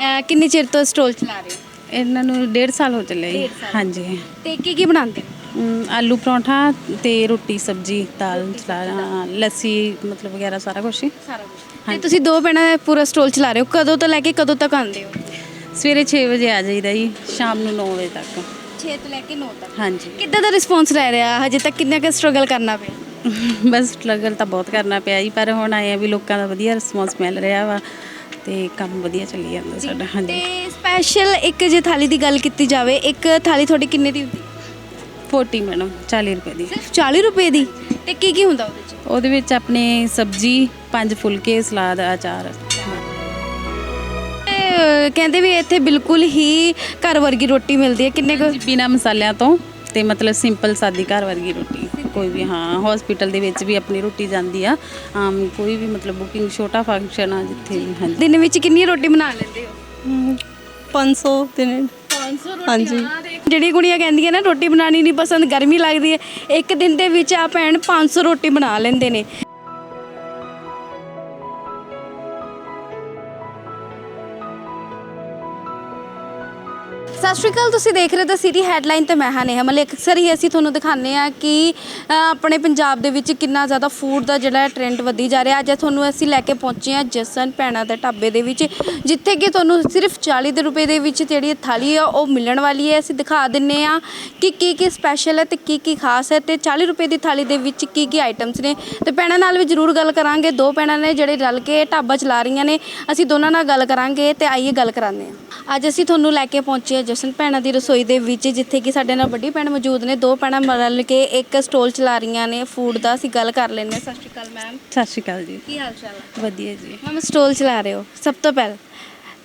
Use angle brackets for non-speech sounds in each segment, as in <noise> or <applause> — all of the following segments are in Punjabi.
ਅਹ ਕਿੰਨੇ ਚਿਰ ਤੋਂ ਸਟੋਲ ਚਲਾ ਰਹੇ ਹੋ? ਇਹਨਾਂ ਨੂੰ 1.5 ਸਾਲ ਹੋ ਚੱਲੇ ਜੀ। ਡੇਢ ਸਾਲ। ਹਾਂਜੀ। ਤੇ ਕੀ ਕੀ ਬਣਾਉਂਦੇ ਹੋ? ਅਮ, ਆਲੂ ਪਰੌਂਠਾ ਤੇ ਰੋਟੀ ਸਬਜੀ ਦਾਲ ਚਲਾ ਲੱਸੀ ਮਤਲਬ ਵਗੈਰਾ ਸਾਰਾ ਕੁਝ ਸਾਰਾ ਕੁਝ ਤੇ ਤੁਸੀਂ ਦੋ ਭੈਣਾਂ ਪੂਰਾ ਸਟੋਲ ਚਲਾ ਰਹੇ ਹੋ? ਕਦੋਂ ਤੋਂ ਲੈ ਕੇ ਕਦੋਂ ਤੱਕ ਆਉਂਦੇ ਹੋ? ਸਵੇਰੇ 6 ਵਜੇ ਆ ਜਾਈਦਾ ਜੀ ਸ਼ਾਮ ਨੂੰ 9 ਵਜੇ ਤੱਕ। 6 ਤੋਂ ਲੈ ਕੇ 9 ਤੱਕ। ਹਾਂਜੀ। ਕਿੱਦਾਂ ਦਾ ਰਿਸਪੌਂਸ ਰਹਿ ਰਿਹਾ? ਹਜੇ ਤੱਕ ਕਿੰਨਾ ਕੁ ਸਟਰਗਲ ਕਰਨਾ ਪਿਆ? ਬਸ ਸਟਰਗਲ ਤਾਂ ਬਹੁਤ ਕਰਨਾ ਪਿਆ ਜੀ ਪਰ ਹੁਣ ਆਏ ਆ ਵੀ ਲੋਕਾਂ ਦਾ ਵਧੀਆ ਰਿਸਪੌਂਸ ਮਿਲ ਰਿਹਾ ਵਾ। ਤੇ ਕੰਮ ਵਧੀਆ ਚੱਲੀ ਜਾਂਦਾ ਸਾਡਾ ਹਾਂਜੀ। ਤੇ ਸਪੈਸ਼ਲ ਇੱਕ ਜੇ ਥਾਲੀ ਦੀ ਗੱਲ ਕੀਤੀ ਜਾਵੇ ਇੱਕ ਥਾਲੀ ਤੁਹਾਡੀ ਕਿੰਨੇ ਦੀ ਹੁੰਦੀ? 40 ਮੈਡਮ 40 ਰੁਪਏ ਦੀ। ਸਿਰਫ 40 ਰੁਪਏ ਦੀ? ਤੇ ਕੀ ਕੀ ਹੁੰਦਾ ਉਹਦੇ ਚ ਉਹਦੇ ਵਿੱਚ ਆਪਣੇ ਸਬਜੀ ਪੰਜ ਫੁਲਕੇ ਸਲਾਦ ਅਚਾਰ। ਤੇ, ਅਹ, ਕਹਿੰਦੇ ਵੀ ਇੱਥੇ ਬਿਲਕੁਲ ਹੀ ਘਰ ਵਰਗੀ ਰੋਟੀ ਮਿਲਦੀ ਹੈ ਕਿੰਨੇ ਕੁ? ਬਿਨਾ ਮਸਾਲਿਆਂ ਤੋਂ ਤੇ ਮਤਲਬ ਸਿੰਪਲ ਸਾਦੀ ਘਰ ਵਰਗੀ ਰੋਟੀ। ਕੋਈ ਵੀ ਹਾਂ ਹਸਪੀਟਲ ਦੇ ਵਿੱਚ ਵੀ ਆਪਣੀ ਰੋਟੀ ਜਾਂਦੀ ਆ। ਆਮ ਕੋਈ ਵੀ ਮਤਲਬ ਬੁਕਿੰਗ ਛੋਟਾ ਫੰਕਸ਼ਨ ਆ ਜਿੱਥੇ ਵੀ ਹਾਂਜੀ। ਦਿਨ ਵਿੱਚ ਕਿੰਨੀ ਰੋਟੀ ਬਣਾ ਲੈਂਦੇ ਹੋ? 500 ਦਿਨ। 500 ਰੋਟੀ ਹਾਂਜੀ। ਜਿਹੜੀ ਕੁੜੀਆਂ ਕਹਿੰਦੀਆਂ ਨਾ ਰੋਟੀ ਬਣਾਣੀ ਨਹੀਂ ਪਸੰਦ ਗਰਮੀ ਲੱਗਦੀ ਹੈ। ਇੱਕ ਦਿਨ ਦੇ ਵਿੱਚ ਆ ਭੈਣ 500 ਰੋਟੀ ਬਣਾ ਲੈਂਦੇ ਨੇ। ਸਤਿ ਸ਼੍ਰੀ ਅਕਾਲ ਤੁਸੀਂ ਦੇਖ ਰਹੇ ਹੋ ਤਾਂ ਸਿਟੀ ਹੈਡਲਾਈਨ ਤੇ ਮੈਂ ਹਾਂ ਨੇਹਾ ਮਲਿਕ। ਅਕਸਰ ਹੀ ਅਸੀਂ ਤੁਹਾਨੂੰ ਦਿਖਾਉਂਦੇ ਆ ਕਿ ਅ, ਆਪਣੇ ਪੰਜਾਬ ਦੇ ਵਿੱਚ ਕਿੰਨਾ ਜ਼ਿਆਦਾ ਫੂਡ ਦਾ ਜਿਹੜਾ ਟ੍ਰੈਂਡ ਵਧੀ ਜਾ ਰਿਹਾ। ਅੱਜ ਤੁਹਾਨੂੰ ਅਸੀਂ ਲੈ ਕੇ ਪਹੁੰਚੇ ਆ ਜਸਨ ਭੈਣਾਂ ਦੇ ਢਾਬੇ ਦੇ ਵਿੱਚ ਜਿੱਥੇ ਕਿ ਤੁਹਾਨੂੰ ਸਿਰਫ 40 ਦੇ ਰੁਪਏ ਦੇ ਵਿੱਚ ਜਿਹੜੀ ਥਾਲੀ ਆ ਉਹ ਮਿਲਣ ਵਾਲੀ ਹੈ। ਅਸੀਂ ਦਿਖਾ ਦਿੰਨੇ ਆ ਕਿ ਕੀ ਕੀ ਸਪੈਸ਼ਲ ਹੈ ਤੇ ਕੀ ਕੀ ਖਾਸ ਹੈ ਤੇ 40 ਰੁਪਏ ਦੀ ਥਾਲੀ ਦੇ ਵਿੱਚ ਕੀ ਕੀ ਆਈਟਮਸ ਨੇ। ਤੇ ਭੈਣਾਂ ਨਾਲ ਵੀ ਜ਼ਰੂਰ ਗੱਲ ਕਰਾਂਗੇ। ਦੋ ਭੈਣਾਂ ਨੇ ਜਿਹੜੇ ਰਲ ਕੇ ਢਾਬਾ ਚਲਾ ਰਹੀਆਂ ਨੇ। ਅਸੀਂ ਦੋਨਾਂ ਨਾਲ ਗੱਲ ਕਰਾਂਗੇ ਤੇ ਆਈਏ ਗੱਲ ਕਰਾਉਂਦੇ ਆ ਅੱਜ ਅਸੀਂ ਤੁਹਾਨੂੰ ਲੈ ਕੇ ਪਹੁੰਚੇ ਹਾਂ ਜਸ਼ਨ ਭੈਣਾਂ ਦੀ ਰਸੋਈ ਦੇ ਵਿੱਚ ਜਿੱਥੇ ਕਿ ਸਾਡੇ ਨਾਲ ਵੱਡੀ ਭੈਣ ਮੌਜੂਦ ਨੇ। ਦੋ ਭੈਣਾਂ ਰਲ ਕੇ ਇੱਕ ਸਟੋਲ ਚਲਾ ਰਹੀਆਂ ਨੇ ਫੂਡ ਦਾ ਅਸੀਂ ਗੱਲ ਕਰ ਲੈਂਦੇ ਹਾਂ। ਸਤਿ ਸ਼੍ਰੀ ਅਕਾਲ ਮੈਮ ਸਤਿ ਸ਼੍ਰੀ ਅਕਾਲ ਜੀ। ਕੀ ਹਾਲ ਚਾਲ ਹੈ ਵਧੀਆ ਜੀ। ਮੈਮ ਸਟੋਲ ਚਲਾ ਰਹੇ ਹੋ। ਸਭ ਤੋਂ ਪਹਿਲਾਂ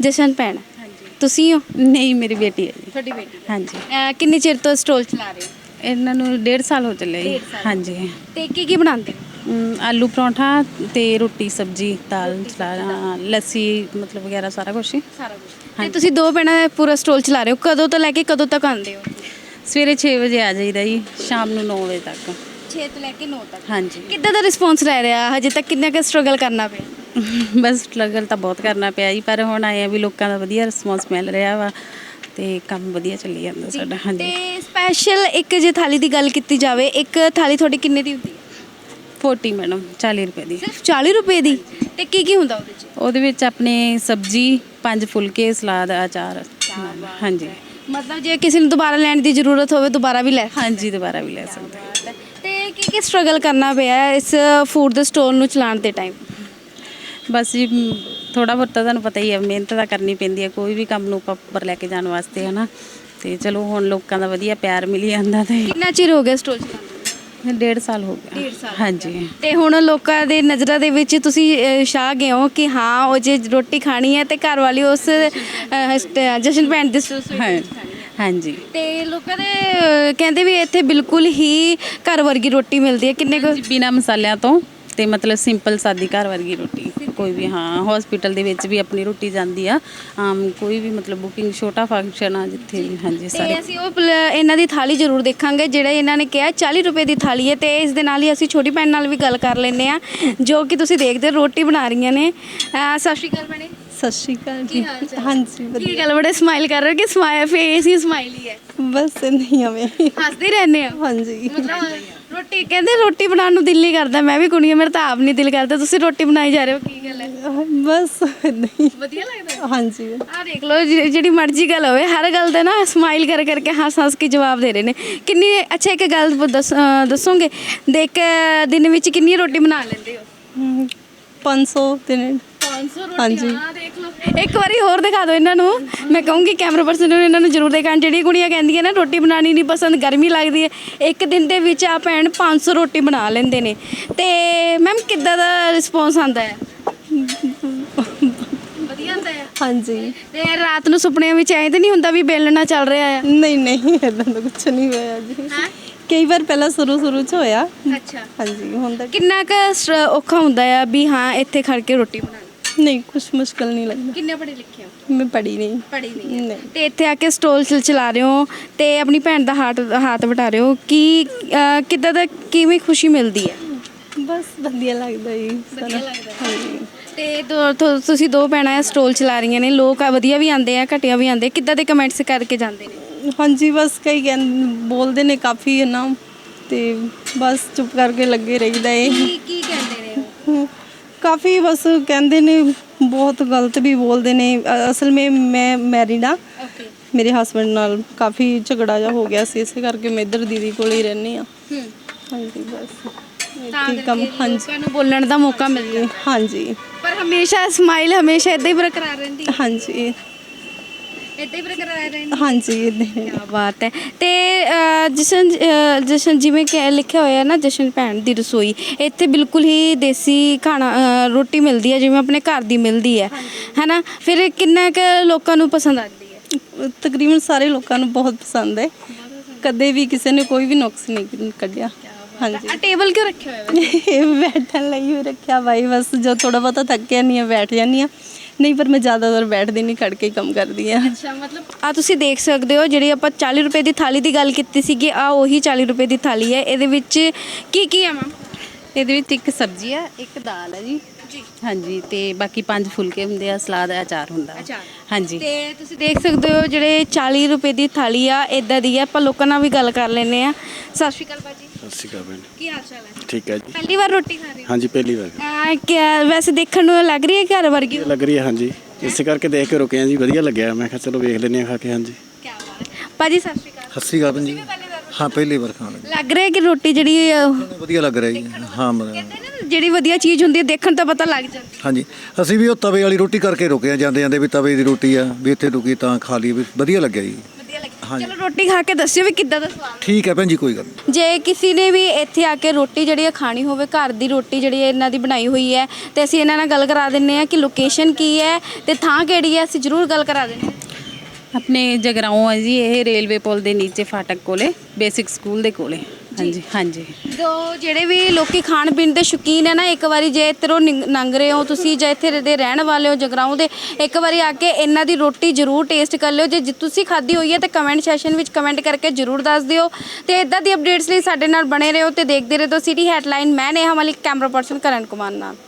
ਜਸ਼ਨ ਭੈਣ ਹਾਂਜੀ। ਤੁਸੀਂ ਹੋ? ਨਹੀਂ ਮੇਰੀ ਬੇਟੀ ਹੈ ਜੀ। ਤੁਹਾਡੀ ਬੇਟੀ ਹਾਂਜੀ। ਕਿੰਨੇ ਚਿਰ ਤੋਂ ਸਟੋਲ ਚਲਾ ਰਹੇ ਹੋ? ਇਹਨਾਂ ਨੂੰ 1.5 ਸਾਲ ਹੋ ਚੱਲੇ ਜੀ। ਹਾਂਜੀ। ਤੇ ਕੀ ਕੀ ਬਣਾਉਂਦੇ ਹੋ? ਅਮ, ਆਲੂ ਪਰੌਂਠਾ ਤੇ ਰੋਟੀ ਸਬਜੀ ਦਾਲ ਚਲਾ ਲੱਸੀ ਮਤਲਬ ਵਗੈਰਾ ਸਾਰਾ ਕੁਝ ਸਾਰਾ ਕੁਝ ਤੇ ਤੁਸੀਂ ਦੋ ਭੈਣਾਂ ਦਾ ਪੂਰਾ ਸਟੋਲ ਚਲਾ ਰਹੇ ਹੋ। ਕਦੋਂ ਤੋਂ ਲੈ ਕੇ ਕਦੋਂ ਤੱਕ ਆਉਂਦੇ ਹੋ? ਸਵੇਰੇ 6 ਵਜੇ ਆ ਜਾਈਦਾ ਜੀ ਸ਼ਾਮ ਨੂੰ 9 ਵਜੇ ਤੱਕ। 6 ਤੋਂ ਲੈ ਕੇ 9 ਤੱਕ। ਹਾਂਜੀ। ਕਿੱਦਾਂ ਦਾ ਰਿਸਪੌਂਸ ਰਹਿ ਰਿਹਾ? ਹਜੇ ਤੱਕ ਕਿੰਨਾ ਕੁ ਸਟਰਗਲ ਕਰਨਾ ਪਿਆ? <laughs> ਬਸ ਸਟਰਗਲ ਤਾਂ ਬਹੁਤ ਕਰਨਾ ਪਿਆ ਜੀ ਪਰ ਹੁਣ ਆਏ ਆ ਵੀ ਲੋਕਾਂ ਦਾ ਵਧੀਆ ਰਿਸਪੌਂਸ ਮਿਲ ਰਿਹਾ ਵਾ ਤੇ ਕੰਮ ਵਧੀਆ ਚੱਲੀ ਜਾਂਦਾ ਸਾਡਾ। ਹਾਂਜੀ। ਤੇ ਸਪੈਸ਼ਲ ਇੱਕ ਜੇ ਥਾਲੀ ਦੀ ਗੱਲ ਕੀਤੀ ਜਾਵੇ ਇੱਕ ਥਾਲੀ ਤੁਹਾਡੀ ਕਿੰਨੇ ਦੀ ਹੁੰਦੀ ਹੈ? 40 ਮੈਡਮ 40 ਰੁਪਏ ਦੀ। ਸਿਰਫ 40 ਰੁਪਏ ਦੀ? ਤੇ ਕੀ ਕੀ ਹੁੰਦਾ ਉਹਦੇ ਚ? ਉਹਦੇ ਵਿੱਚ ਆਪਣੇ ਸਬਜੀ ਪੰਜ ਫੁਲਕੇ ਸਲਾਦ ਅਚਾਰ। ਹਾਂਜੀ। ਮਤਲਬ ਜੇ ਕਿਸੇ ਨੂੰ ਦੁਬਾਰਾ ਲੈਣ ਦੀ ਜ਼ਰੂਰਤ ਹੋਵੇ ਦੁਬਾਰਾ ਵੀ ਲੈ ਹਾਂਜੀ ਦੁਬਾਰਾ ਵੀ ਲੈ ਸਕਦੇ। ਹੋ। ਤੇ ਕੀ ਕੀ ਸਟਰਗਲ ਕਰਨਾ ਪਿਆ ਇਸ ਫੂਡ ਦੇ ਸਟੋਰ ਨੂੰ ਚਲਾਉਣ ਦੇ ਟਾਈਮ ਬਸ ਜੀ ਥੋੜਾ ਬਹੁਤਾ ਤੁਹਾਨੂੰ ਪਤਾ ਹੀ ਹੈ ਮਿਹਨਤ ਤਾਂ ਕਰਨੀ ਪੈਂਦੀ ਹੈ। ਕੋਈ ਵੀ ਕੰਮ ਨੂੰ ਆਪਾਂ ਉੱਪਰ ਲੈ ਕੇ ਜਾਣ ਵਾਸਤੇ ਹਨਾ ਤੇ ਚਲੋ ਹੁਣ ਲੋਕਾਂ ਦਾ ਵਧੀਆ ਪਿਆਰ ਮਿਲੀ ਜਾਂਦਾ ਤੇ। ਕਿੰਨਾ ਚਿਰ ਹੋ ਗਿਆ ਸਟੋਰ ਚਲਾਉਂਦੇ ਡੇਢ ਸਾਲ ਹੋ ਗਿਆ। ਡੇਢ ਸਾਲ ਹਾਂਜੀ। ਤੇ ਹੁਣ ਲੋਕਾਂ ਦੇ ਨਜ਼ਰਾਂ ਦੇ ਵਿੱਚ ਤੁਸੀਂ ਛਾ ਗਏ ਹੋ ਕਿ ਹਾਂ ਉਹ ਜੇ ਰੋਟੀ ਖਾਣੀ ਹੈ ਤੇ ਘਰ ਵਾਲੀ ਉਸ ਜਸ਼ਨ ਭੈਣ ਦੇ ਵਿੱਚ ਖਾਣੀ ਹੈ। ਹਾਂਜੀ। ਤੇ ਲੋਕਾਂ ਦੇ ਕਹਿੰਦੇ ਵੀ ਇੱਥੇ ਬਿਲਕੁਲ ਹੀ ਘਰ ਵਰਗੀ ਰੋਟੀ ਮਿਲਦੀ ਹੈ। ਕਿੰਨੇ ਕੁ ਬਿਨਾ ਮਸਾਲਿਆਂ ਤੋਂ। ਤੇ ਮਤਲਬ ਸਿੰਪਲ ਸਾਦੀ ਘਰ ਵਰਗੀ ਰੋਟੀ ਕੋਈ ਵੀ ਹਾਂ ਹਸਪੀਟਲ ਦੇ ਵਿੱਚ ਵੀ ਆਪਣੀ ਰੋਟੀ ਜਾਂਦੀ ਆ। ਆਮ ਕੋਈ ਵੀ ਮਤਲਬ ਬੁਕਿੰਗ ਛੋਟਾ ਫੰਕਸ਼ਨ ਆ ਜਿੱਥੇ ਵੀ ਹਾਂਜੀ ਸਾਰੇ। ਅਸੀਂ ਉਹ ਪਲ- ਇਹਨਾਂ ਦੀ ਥਾਲੀ ਜ਼ਰੂਰ ਦੇਖਾਂਗੇ ਜਿਹੜਾ ਇਹਨਾਂ ਨੇ ਕਿਹਾ 40 ਰੁਪਏ ਦੀ ਥਾਲੀ ਹੈ ਤੇ ਇਸ ਦੇ ਨਾਲ ਹੀ ਅਸੀਂ ਛੋਟੀ ਭੈਣ ਨਾਲ ਵੀ ਗੱਲ ਕਰ ਲੈਂਦੇ ਆ ਜੋ ਕਿ ਤੁਸੀਂ ਦੇਖਦੇ ਹੋ ਰੋਟੀ ਬਣਾ ਰਹੀਆਂ ਨੇ। ਅਹ, ਸਤਿ ਸ਼੍ਰੀ ਅਕਾਲ ਭੈਣੇ। ਸਤਿ ਸ਼੍ਰੀ ਅਕਾਲ ਕੀ ਜੀ। ਹਾਲ ਚਾਲ? ਹਾਂਜੀ ਕੀ ਵਧੀਆ। ਗੱਲ ਬੜੇ ਸਮਾਈਲ ਕਰ ਰਹੇ ਹੋ ਕਿ ਸਮਾਈਲ ਫੇਸ ਹੀ ਸਮਾਈਲ ਹੀ ਹੈ? ਬਸ ਨਹੀਂ ਆਵੇਂ ਹੱਸਦੇ ਰਹਿੰਦੇ ਆ ਹਾਂਜੀ। ਮਤਲਬ ਰੋਟੀ ਕਹਿੰਦੇ ਰੋਟੀ ਬਣਾਉਣ ਨੂੰ ਦਿਲ ਨਹੀਂ ਕਰਦਾ। ਮੈਂ ਵੀ ਕੁੜੀ ਹਾਂ ਮੇਰਾ ਤਾਂ ਆਪ ਨਹੀਂ ਦਿਲ ਕਰਦਾ। ਤੁਸੀਂ ਰੋਟੀ ਬਣਾਈ ਜਾ ਰਹੇ ਹੋ ਕੀ ਗੱਲ ਹੈ? ਬਸ ਨਹੀਂ। ਵਧੀਆ ਲੱਗਦਾ? ਹਾਂਜੀ। ਆ ਦੇਖ ਲਓ ਜਿ- ਜਿਹੜੀ ਮਰਜ਼ੀ ਗੱਲ ਹੋਵੇ ਹਰ ਗੱਲ ਦਾ ਨਾ ਸਮਾਈਲ ਕਰ ਕਰਕੇ ਹੱਸ ਹੱਸ ਕੇ ਜਵਾਬ ਦੇ ਰਹੇ ਨੇ। ਕਿੰਨੀ ਅੱਛਾ ਇੱਕ ਗੱਲ ਬ- ਦੱਸ- ਅਹ ਦੱਸੋਗੇ? ਦੇਖ ਦਿਨ ਵਿੱਚ ਕਿੰਨੀ ਰੋਟੀ ਬਣਾ ਲੈਂਦੇ ਹੋ? ਹਮ, 500 ਦਿਨ। 500 ਹਾਂਜੀ। ਆ ਦੇਖ ਲਓ ਇੱਕ ਵਾਰੀ ਹੋਰ ਦਿਖਾ ਦਿਓ ਇਹਨਾਂ ਨੂੰ। ਮੈਂ ਕਹੂੰਗੀ ਕੈਮਰਾ ਪਰਸਨ ਨੂੰ ਇਹਨਾਂ ਨੂੰ ਜ਼ਰੂਰ ਦਿਖਾਣ ਜਿਹੜੀ ਕੁੜੀਆਂ ਕਹਿੰਦੀਆਂ ਨਾ ਰੋਟੀ ਬਣਾਣੀ ਨਹੀਂ ਪਸੰਦ ਗਰਮੀ ਲੱਗਦੀ ਹੈ। ਇੱਕ ਦਿਨ ਦੇ ਵਿੱਚ ਆ ਭੈਣ 500 ਰੋਟੀ ਬਣਾ ਲੈਂਦੇ ਨੇ। ਤੇ ਮੈਮ ਕਿੱਦਾਂ ਦਾ ਰਿਸਪੌਂਸ ਆਉਂਦਾ ਹੈ? ਵਧੀਆ ਆਉਂਦਾ ਹੈ? ਹਾਂਜੀ। ਤੇ ਰਾਤ ਨੂੰ ਸੁਪਨਿਆਂ ਵਿੱਚ ਐਂ ਤਾਂ ਨਹੀਂ ਹੁੰਦਾ ਵੀ ਬੇਲਣਾ ਚੱਲ ਰਿਹਾ ਆ ਨਹੀਂ ਨਹੀਂ ਇਦਾਂ ਦਾ ਕੁਝ ਨਹੀਂ ਹੋਇਆ ਜੀ। ਹਾਂ? ਕਈ ਵਾਰ ਪਹਿਲਾਂ ਸ਼ੁਰੂ ਸ਼ੁਰੂ ਚ ਹੋਇਆ। ਅੱਛਾ। ਹਾਂਜੀ ਹੁਣ ਤਾਂ ਕਿੰਨਾ ਕੁ ਔਖਾ ਹੁੰਦਾ ਆ ਵੀ ਹਾਂ ਇੱਥੇ ਖੜ ਕੇ ਰੋਟੀ ਬਣਾਉਣੀ। ਨਹੀਂ ਕੁਝ ਮੁਸ਼ਕਲ ਨਹੀਂ ਲੱਗਦਾ। ਕਿੰਨੇ ਪੜੇ ਲਿਖੇ ਹੋ? ਮੈਂ ਪੜੀ ਨਹੀਂ। ਪੜੀ ਨਹੀਂ ਨਹੀਂ। ਤੇ ਇੱਥੇ ਆ ਕੇ ਸਟੋਲ ਚਲ ਚਲਾ ਰਹੇ ਹੋ ਤੇ ਆਪਣੀ ਭੈਣ ਦਾ ਹਾਥ ਹੱਥ ਵਟਾ ਰਹੇ ਹੋ। ਕੀ ਅਹ, ਕਿੱਦਾਂ ਦਾ ਕਿਵੇਂ ਖੁਸ਼ੀ ਮਿਲਦੀ ਹੈ? ਬਸ ਵਧੀਆ ਲੱਗਦਾ ਜੀ। ਵਧੀਆ ਲੱਗਦਾ। ਹਾਂਜੀ। ਤੇ ਦੋ- ਤੁ- ਤੁਸੀਂ ਦੋ ਭੈਣਾਂ ਸਟੋਲ ਚਲਾ ਰਹੀਆਂ ਨੇ। ਲੋਕ ਆ ਵਧੀਆ ਵੀ ਆਉਂਦੇ ਆ ਘਟਿਆ ਵੀ ਆਉਂਦੇ ਕਿੱਦਾਂ ਦੇ ਕਮੈਂਟਸ ਕਰਕੇ ਜਾਂਦੇ ਨੇ? ਹਾਂਜੀ ਬਸ ਕਈ ਕਹਿੰ ਬੋਲਦੇ ਨੇ ਕਾਫੀ ਹੈ ਨਾ। ਤੇ ਬਸ ਚੁੱਪ ਕਰਕੇ ਲੱਗੇ ਰਹੀਦਾ ਏ। ਕੀ ਕਾਫੀ ਬਸ ਕਹਿੰਦੇ ਨੇ ਬਹੁਤ ਗਲਤ ਵੀ ਬੋਲਦੇ ਨੇ। ਅ- ਅਸਲ ਵਿੱਚ ਮੈਂ ਮੈਰਿਡ ਆ ਓਕੇ ਮੇਰੇ ਹਸਬੰਡ ਨਾਲ ਕਾਫੀ ਝਗੜਾ ਜਿਹਾ ਹੋ ਗਿਆ ਸੀ ਇਸੇ ਕਰਕੇ ਮੈਂ ਇੱਧਰ ਦੀਦੀ ਕੋਲ ਹੀ ਰਹਿੰਦੀ ਆ ਹੂੰ। ਹਾਂਜੀ ਬਸ। ਤਾਂ ਇੱਥੇ ਕੰਮ? ਕਰਕੇ ਹਾਂਜੀ। ਲੋਕਾਂ ਨੂੰ ਬੋਲਣ ਦਾ ਮੌਕਾ ਮਿਲਦਾ ਹਾਂਜੀ। ਪਰ ਹਮੇਸ਼ਾ ਸਮਾਈਲ ਹਮੇਸ਼ਾ ਇਦਾਂ ਹੀ ਬਰਕਰਾਰ ਰਹਿੰਦੀ ਹਾਂਜੀ। ਇਦਾਂ ਹੀ ਬਰਕਰਾਰ ਰਹਿੰਦੀ? ਹਾਂਜੀ। ਕੀ ਬਾਤ ਹੈ। ਤੇ ਅ, ਜਸ਼ਨ ਜਿਵੇਂ ਕਿ ਲਿਖਿਆ ਹੋਇਆ ਨਾ ਜਸ਼ਨ ਭੈਣ ਦੀ ਰਸੋਈ ਇੱਥੇ ਬਿਲਕੁਲ ਹੀ ਦੇਸੀ ਖਾਣਾ ਰੋਟੀ ਮਿਲਦੀ ਹੈ ਜਿਵੇਂ ਆਪਣੇ ਘਰ ਦੀ ਮਿਲਦੀ ਹੈ। ਹੈਨਾ? ਫਿਰ ਕਿੰਨਾ ਕੁ ਲੋਕਾਂ ਨੂੰ ਪਸੰਦ ਆਉਂਦੀ ਹੈ? ਤਕਰੀਬਨ ਸਾਰੇ ਲੋਕਾਂ ਨੂੰ ਬਹੁਤ ਪਸੰਦ ਹੈ। ਕਦੇ ਵੀ ਕਿਸੇ ਨੇ ਕੋਈ ਵੀ ਨੁਕਸ ਨਹੀਂ ਕੱਢਿਆ। ਹਾਂਜੀ। ਆ ਟੇਬਲ ਕਿਉਂ ਰੱਖਿਆ ਹੋਇਆ ਹੈ ਇਹ <laughs> ਬੈਠਣ ਲਈ ਹੀ ਰੱਖਿਆ ਬਾਈ ਬਸ ਜੋ ਥੋੜਾ ਬਹੁਤਾ ਥੱਕਿਆ ਨਹੀਂ ਆ ਬੈਠ ਜਾਂਦੀ ਆ। ਨਹੀਂ ਪਰ ਮੈਂ ਜ਼ਿਆਦਾਤਰ ਬੈਠਦੀ ਨਹੀਂ ਖੜ ਕੇ ਹੀ ਕੰਮ ਕਰਦੀ ਆ ਅੱਛਾ ਮਤਲਬ ਆ ਤੁਸੀਂ ਦੇਖ ਸਕਦੇ ਹੋ ਜਿਹੜੀ ਆਪਾਂ 40 ਰੁਪਏ ਦੀ ਥਾਲੀ ਦੀ ਗੱਲ ਕੀਤੀ ਸੀਗੀ ਆ ਉਹੀ 40 ਰੁਪਏ ਦੀ ਥਾਲੀ ਹੈ। ਇਹਦੇ ਵਿੱਚ ਕੀ ਕੀ ਹੈ ਮੈਮ ਇਹਦੇ ਵਿੱਚ ਇੱਕ ਸਬਜ਼ੀ ਆ ਇੱਕ ਦਾਲ ਹੈ ਜੀ। ਜੀ। ਹਾਂਜੀ ਤੇ ਬਾਕੀ ਪੰਜ ਫੁਲਕੇ ਹੁੰਦੇ ਆ ਸਲਾਦ ਅਚਾਰ ਹੁੰਦਾ। ਅਚਾਰ। ਹਾਂਜੀ। ਤੇ ਤੁਸੀਂ ਦੇਖ ਸਕਦੇ ਹੋ ਜਿਹੜੇ 40 ਰੁਪਏ ਦੀ ਥਾਲੀ ਆ ਇਦਾਂ ਦੀ ਆ। ਆਪਾਂ ਲੋਕਾਂ ਨਾਲ ਵੀ ਗੱਲ ਕਰ ਲੈਨੇ ਆ। ਸਤਿ ਸ਼੍ਰੀ ਅਕਾਲ ਭਾਜੀ ਸਤਿ ਸ਼੍ਰੀ ਅਕਾਲ ਭੈਣ ਕੀ ਹਾਲ ਚਾਲ ਹੈ ਠੀਕ ਹੈ ਜੀ। ਪਹਿਲੀ ਵਾਰ ਰੋਟੀ ਖਾ ਰਹੇ ਹੋ? ਹਾਂਜੀ ਪਹਿਲੀ ਵਾਰ। ਆ ਕਿਆ ਵੈਸੇ ਦੇਖਣ ਨੂੰ ਲੱਗ ਰਹੀ ਹੈ ਘਰ ਵਰਗੀ? ਲੱਗ ਰਹੀ ਹੈ ਹਾਂਜੀ। ਇਸੇ ਕਰਕੇ ਦੇਖ ਕੇ ਰੁਕੇ ਜੀ ਵਧੀਆ ਲੱਗਿਆ। ਮੈਂ ਕਿਹਾ ਚਲੋ ਵੇਖ ਲੈਂਦੇ ਹਾਂ ਖਾ ਕੇ ਹਾਂਜੀ। ਕੀ ਬਾਤ ਹੈ। ਭਾਜੀ ਸਤਿ ਸ਼੍ਰੀ ਅਕਾਲ। ਸਤਿ ਸ਼੍ਰੀ ਅਕਾਲ ਭੈਣ ਜੀ। ਹਾਂ ਪਹਿਲੀ ਵਾਰ ਖਾਣ ਲੱਗੇ। ਲੱਗ ਰਿਹਾ ਕਿ ਰੋਟੀ ਜਿਹੜੀ ਅਹ, ਵਧੀਆ ਲੱਗ ਰਿਹਾ ਜੀ ਹਾਂ ਮ- ਕਹਿੰਦੇ ਨੇ ਨਾ, ਜਿਹੜੀ ਵਧੀਆ ਚੀਜ਼ ਹੁੰਦੀ ਹੈ ਦੇਖਣ ਤੋਂ ਪਤਾ ਲੱਗ ਜਾਂਦਾ ਹਾਂਜੀ। ਅਸੀਂ ਵੀ ਉਹ ਤਵੇ ਵਾਲੀ ਰੋਟੀ ਕਰਕੇ ਰੁਕੇ ਆ ਜਾਂਦੇ ਜਾਂਦੇ ਵੀ ਤਵੇ ਦੀ ਰੋਟੀ ਆ ਵੀ ਇੱਥੇ ਰੁਕੀ ਤਾਂ ਖਾ ਲਈ ਵੀ ਵਧੀਆ ਲੱਗਿਆ ਜੀ। ਵਧੀਆ ਹਾਂਜੀ। ਚਲੋ ਰੋਟੀ ਖਾ ਕੇ ਦੱਸਿਓ ਵੀ ਕਿੱਦਾਂ ਦਾ ਸਵਾਦ ਠੀਕ ਹੈ ਭੈਣ ਜੀ ਕੋਈ ਗੱਲ ਨਹੀਂ। ਜੇ ਕਿਸੇ ਨੇ ਵੀ ਇੱਥੇ ਆ ਕੇ ਰੋਟੀ ਜਿਹੜੀ ਹੈ ਖਾਣੀ ਹੋਵੇ ਘਰ ਦੀ ਰੋਟੀ ਜਿਹੜੀ ਹੈ ਇਹਨਾਂ ਦੀ ਬਣਾਈ ਹੋਈ ਹੈ ਤੇ ਅਸੀਂ ਇਹਨਾਂ ਨਾਲ ਗੱਲ ਕਰਾ ਦਿੰਨੇ ਆ ਕਿ ਲੋਕੇਸ਼ਨ ਕੀ ਹੈ ਤੇ ਥਾਂ ਕਿਹੜੀ ਹੈ ਅਸੀਂ ਜ਼ਰੂਰ ਗੱਲ ਕਰਾ ਦਿੰਨੇ ਹਾਂ। ਆਪਣੇ ਜਗਰਾਉਂ ਹੈ ਜੀ ਇਹ ਰੇਲਵੇ ਪੁਲ ਦੇ ਨੀਚੇ ਫਾਟਕ ਕੋਲੇ ਬੇਸਿਕ ਸਕੂਲ ਦੇ ਕੋਲੇ। ਹਾਂਜੀ ਹਾਂਜੀ। ਜੋ ਜਿਹੜੇ ਵੀ ਲੋਕੀ ਖਾਣ ਪੀਣ ਦੇ ਸ਼ੌਕੀਨ ਹੈ ਨਾ ਇੱਕ ਵਾਰੀ ਜੇ ਇੱਧਰੋਂ ਨਿੰਗ- ਲੰਘ ਰਹੇ ਹੋ ਤੁਸੀਂ ਜਾਂ ਇੱਥੇ ਦੇ ਰਹਿਣ ਵਾਲੇ ਹੋ ਜਗਰਾਉਂ ਦੇ ਇੱਕ ਵਾਰੀ ਆ ਕੇ ਇਹਨਾਂ ਦੀ ਰੋਟੀ ਜ਼ਰੂਰ ਟੇਸਟ ਕਰ ਲਿਓ। ਜੇ ਜੇ ਤੁਸੀਂ ਖਾਧੀ ਹੋਈ ਹੈ ਤਾਂ ਕਮੈਂਟ ਸੈਸ਼ਨ ਵਿੱਚ ਕਮੈਂਟ ਕਰਕੇ ਜ਼ਰੂਰ ਦੱਸ ਦਿਓ। ਤੇ ਇਦਾਂ ਦੀ ਅਪਡੇਟਸ ਲਈ ਸਾਡੇ ਨਾਲ ਬਣੇ ਰਹੋ ਤੇ ਦੇਖਦੇ ਰਹੋ ਸਿਟੀ ਹੈਡਲਾਈਨ ਮੈਂ ਨੇਹਾ ਮਲਿਕ ਕੈਮਰਾ ਪਰਸਨ ਕਰਨ ਕੁਮਾਰ ਨਾਲ।